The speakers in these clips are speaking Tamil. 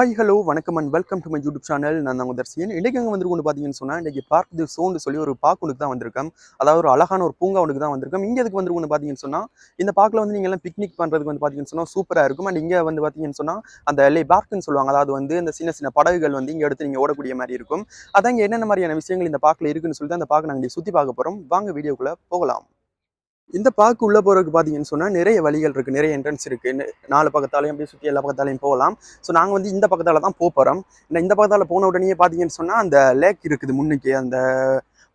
ஹாய் ஹலோ வணக்கம் and welcome to my YouTube channel நான் தான் தர்சியன். இன்றைக்கு அங்கே வந்து பார்த்தீங்கன்னு சொன்னால் இன்றைக்கி பார்க் தி சோன்னு சொல்லி ஒரு பார்க் ஒன்றுக்கு தான் வந்திருக்கேன் அதாவது ஒரு அழகான ஒரு பூங்கா ஒன்று தான் வந்திருக்கோம். இங்கே எதுக்கு வந்து பார்த்தீங்கன்னு சொன்னால் இந்த பார்க்கில் வந்து நீங்கள் எல்லாம் பிக்னிக் பண்ணுறதுக்கு வந்து பார்த்தீங்கன்னு சொன்னால் சூப்பராக இருக்கும். அண்ட் இங்கே வந்து பார்த்தீங்கன்னு சொன்னால் அந்த எல்லை பார்க்குன்னு சொல்லுவாங்க. அதாவது வந்து இந்த சின்ன சின்ன படகுகள் வந்து இங்கே எடுத்து நீங்கள் ஓடக்கூடிய மாதிரி இருக்கும். அதான் இங்கே என்னென்ன மாதிரியான விஷயங்கள் இந்த பார்க்கில் இருக்குன்னு சொல்லிட்டு அந்த பார்க்க நாங்கள் சுற்றி பார்க்க போகிறோம் வாங்க வீடியோக்குள்ளே போகலாம். இந்த பார்க் உள்ளே போகிறதுக்கு பார்த்தீங்கன்னு சொன்னால் நிறைய வழிகள் இருக்குது நிறைய என்ட்ரன்ஸ் இருக்குது நாலு பக்கத்தாலையும் அப்படியே சுற்றி எல்லா பக்கத்தாலையும் போகலாம். ஸோ நாங்கள் வந்து இந்த பக்கத்தால் தான் போக போகிறோம் இந்த பக்கத்தால் போன உடனே பார்த்தீங்கன்னு சொன்னால் அந்த லேக் இருக்குது முன்னுக்கு. அந்த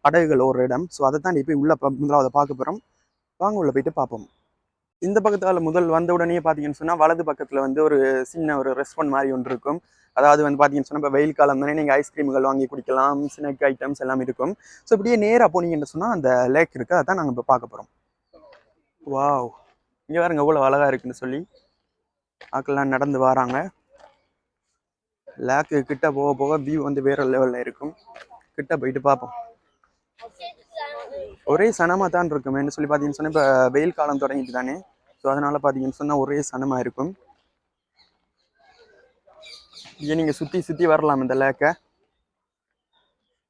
படகுகள் ஒரு இடம். ஸோ அதை தான் போய் உள்ளே முதலாவது பார்க்க போகிறோம் வாங்க உள்ளே போயிட்டு பார்ப்போம். இந்த பக்கத்தால் முதல் வந்த உடனே பார்த்தீங்கன்னு சொன்னால் வலது பக்கத்தில் வந்து ஒரு சின்ன ஒரு ரெஸ்பான் மாதிரி ஒன்று இருக்கும். அதாவது வந்து பார்த்தீங்கன்னு சொன்னால் இப்போ வெயில் காலம் தானே நீங்கள் ஐஸ்கிரீம்கள் வாங்கி குடிக்கலாம் ஸ்நாக் ஐட்டம்ஸ் எல்லாம் இருக்கும். ஸோ இப்படியே நேராக போனீங்கன்னு சொன்னால் அந்த லேக் இருக்குது அதான் நாங்கள் இப்போ பார்க்க போகிறோம் வாவ். இங்கே பாருங்க எவ்வளோ அழகாக இருக்குன்னு சொல்லி. ஆக்கள்லாம் நடந்து வராங்க. லேக்கு கிட்ட போக போக வியூ வந்து வேற லெவலில் இருக்கும். கிட்ட போயிட்டு பார்ப்போம். ஒரே சனமாக தான் இருக்குமேன்னு சொல்லி பார்த்தீங்கன்னு சொன்னால் இப்போ வெயில் காலம் தொடங்கிட்டு தானே. ஸோ அதனால் பார்த்தீங்கன்னு சொன்னால் ஒரே சனமாக இருக்கும். இங்கே நீங்கள் சுற்றி சுற்றி வரலாம் இந்த லேக்கை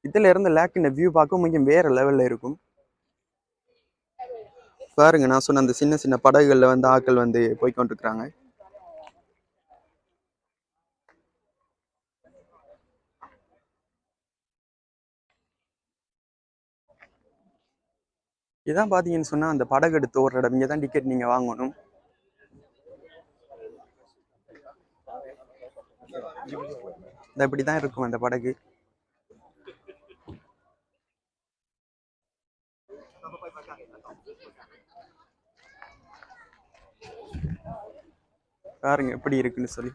இதில் இருந்து லேக் இந்த வியூ பார்க்க கொஞ்சம் வேற லெவலில் இருக்கும். பாருங்க நான் சொன்ன அந்த சின்ன சின்ன படகுகளில் வந்து ஆட்கள் வந்து போய்கொண்டிருக்கிறாங்க இதான் பார்த்தீங்கன்னு சொன்னால் அந்த படகு எடுத்து ஓடுற இடம். இங்கே தான் டிக்கெட் நீங்கள் வாங்கணும். இந்த இப்படி தான் இருக்கும் அந்த படகு. பாருங்க எப்படி இருக்குன்னு சொல்லி.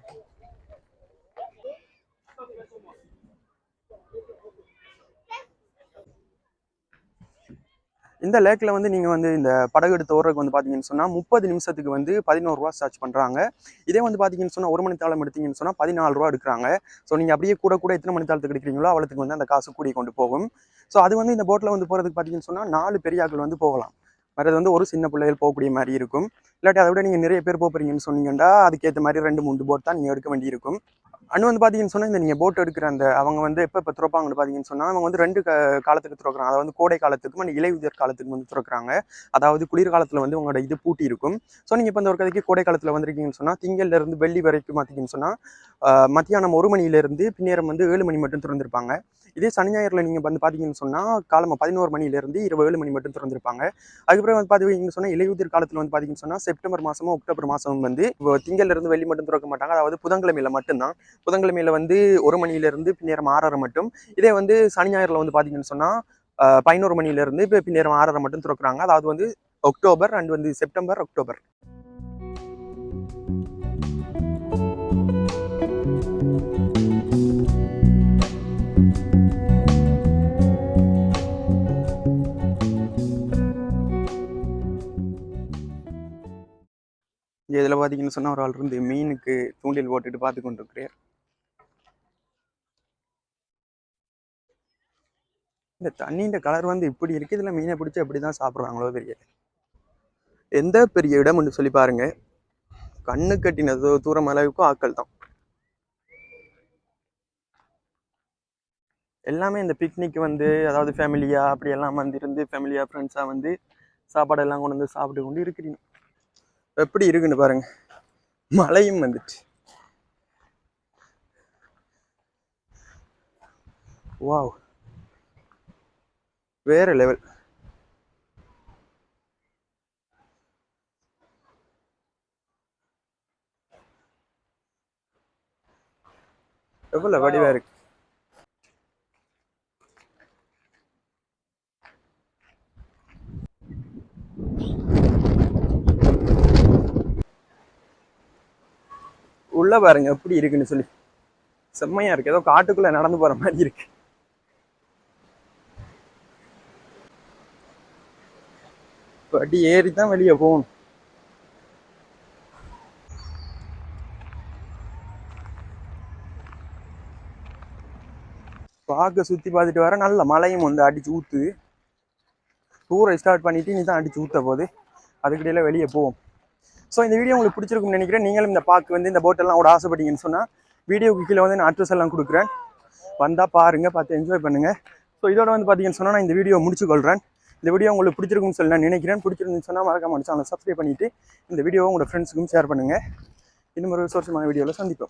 இந்த லேக்கில் வந்து நீங்கள் வந்து இந்த படகு எடுத்து ஓடுறதுக்கு வந்து பார்த்தீங்கன்னு சொன்னால் முப்பது நிமிஷத்துக்கு வந்து பதினோரு ரூபா சார்ஜ் பண்ணுறாங்க இதே வந்து பார்த்தீங்கன்னு சொன்னால் ஒரு மணி தாளம் எடுத்தீங்கன்னு சொன்னால் பதினாலு ரூபா எடுக்கிறாங்க. ஸோ நீங்கள் அப்படியே கூட கூட எத்தனை மணி தாளத்துக்கு எடுக்கிறீங்களோ அவ்வளோத்துக்கு வந்து அந்த காசு கூடி கொண்டு போகும். ஸோ அது வந்து இந்த போட்டில் வந்து போகிறதுக்கு பார்த்தீங்கன்னு சொன்னால் நாலு பெரியாக்கள் வந்து போகலாம். மற்றது வந்து ஒரு சின்ன பிள்ளைகள் போகக்கூடிய மாதிரி இருக்கும். இல்லாட்டி அதை விட நீங்கள் நிறைய பேர் போக சொன்னீங்கன்னா அதுக்கேற்ற மாதிரி ரெண்டு மூணு போட் தான் நீங்கள் எடுக்க வேண்டியிருக்கும். அண்ணு வந்து பார்த்தீங்கன்னு சொன்னால் இந்த நீங்கள் போட் எடுக்கிற அந்த அவங்க வந்து எப்போ இப்போ துறப்பாங்கன்னு பார்த்தீங்கன்னு சொன்னால் அவங்க வந்து ரெண்டு க காலத்துக்கு துறக்குறாங்க. அதாவது வந்து கோடை காலத்துக்கும் அந்த இலையுதிர் காலத்துக்கும் வந்து துறக்குறாங்க. அதாவது குளிர்காலத்தில் வந்து உங்களோட இது பூட்டி இருக்கும். ஸோ நீங்கள் இப்போ இந்த ஒரு கதைக்கு கோடை காலத்தில் வந்திருக்கீங்கன்னு சொன்னால் திங்கள்லேருந்து வெள்ளி வரைக்கும் பார்த்தீங்கன்னு சொன்னால் மத்தியானம் ஒரு மணிலேருந்து பின்னேரம் வந்து ஏழு மணி மட்டும் திறந்திருப்பாங்க. இதே சனி ஞாயிறில் நீங்கள் வந்து பார்த்தீங்கன்னு சொன்னால் காலமாக பதினோரு மணிலேருந்து இருபது ஏழு மணி மட்டும் திறந்திருப்பாங்க. அதுக்கப்புறம் வந்து பார்த்தீங்கன்னு சொன்னால் இலையுதிர் காலத்தில் வந்து பார்த்தீங்கன்னு சொன்னால் செப்டம்பர் மாதமும் அக்டோபர் மாதமும் வந்து திங்கள்லேருந்து வெள்ளி மட்டும் திறக்க மாட்டாங்க. அதாவது புதன்கிழமையில் மட்டும்தான். புதன்கிழமையில வந்து ஒரு மணியிலேருந்து பின்னேரம் ஆறரை மட்டும். இதே வந்து சனி ஞாயிறில் வந்து பார்த்தீங்கன்னு சொன்னால் பதினோரு மணியிலிருந்து இப்போ பின்னேரம் ஆறரை மட்டும் திறக்கிறாங்க. அதாவது வந்து அக்டோபர் அண்ட் வந்து செப்டம்பர் அக்டோபர். இதில் பார்த்தீங்கன்னு சொன்னால் ஒரு ஆள் இருந்து மீனுக்கு தூண்டில் போட்டுட்டு பார்த்து கொண்டு இந்த தண்ணியின் கலர் வந்து இப்படி இருக்குது இதில் மீனை பிடிச்சி எப்படி தான் சாப்பிட்றாங்களோ தெரியல. எந்த பெரிய இடம் இடம்னு சொல்லி பாருங்க. கண்ணு கட்டின தூ- தூரம் அளவுக்கும் ஆக்கள் தான். எல்லாமே இந்த பிக்னிக் வந்து அதாவது ஃபேமிலியா அப்படி எல்லாம் வந்து இருந்து ஃபேமிலியா ஃப்ரெண்ட்ஸாக வந்து சாப்பாடு எல்லாம் கொண்டு வந்து சாப்பிட்டு கொண்டு இருக்கிறீங்க. எப்படி இருக்குன்னு பாருங்க. மழையும் வந்துச்சு. வாவ் வேற லெவல் எவ்வளவு வடிவா இருக்கு? உள்ள பாருங்க எப்படி இருக்குன்னு சொல்லி. செம்மையா இருக்கு. ஏதோ காட்டுக்குள்ள நடந்து போற மாதிரி இருக்கு. படி ஏறி தான் வெளியே போகணும். பார்க்க சுற்றி பார்த்துட்டு வர நல்ல மழையும் வந்து அடிச்சு ஊத்துது டூரை ஸ்டார்ட் பண்ணிட்டு நீ தான் அடிச்சு ஊத்த போகுது. அதுக்கிடையில வெளியே போவோம். ஸோ இந்த வீடியோ உங்களுக்கு பிடிச்சிருக்கும்னு நினைக்கிறேன். நீங்களும் இந்த பார்க்கு வந்து இந்த போட்டெல்லாம் கூட ஆசைப்பட்டீங்கன்னு சொன்னால் வீடியோக்கு கீழே வந்து நான் அட்ரஸ் எல்லாம் கொடுக்குறேன். வந்தால் பாருங்கள் பார்த்து என்ஜாய் பண்ணுங்கள் ஸோ இதோட வந்து பார்த்தீங்கன்னு சொன்னால் நான் இந்த வீடியோ முடிச்சு கொள்கிறேன் இந்த வீடியோ உங்களுக்கு பிடிச்சிருக்கும்னு சொல்லி நான் நினைக்கிறேன். பிடிச்சிருந்துன்னு சொன்னால் மறக்காம சேனலை சப்ஸ்கிரைப் பண்ணிவிட்டு இந்த வீடியோவை உங்களோட ஃப்ரெண்ட்ஸுக்கும் ஷேர் பண்ணுங்கள் இன்னும் ஒரு விசேஷமான வீடியோவில் சந்திப்போம்.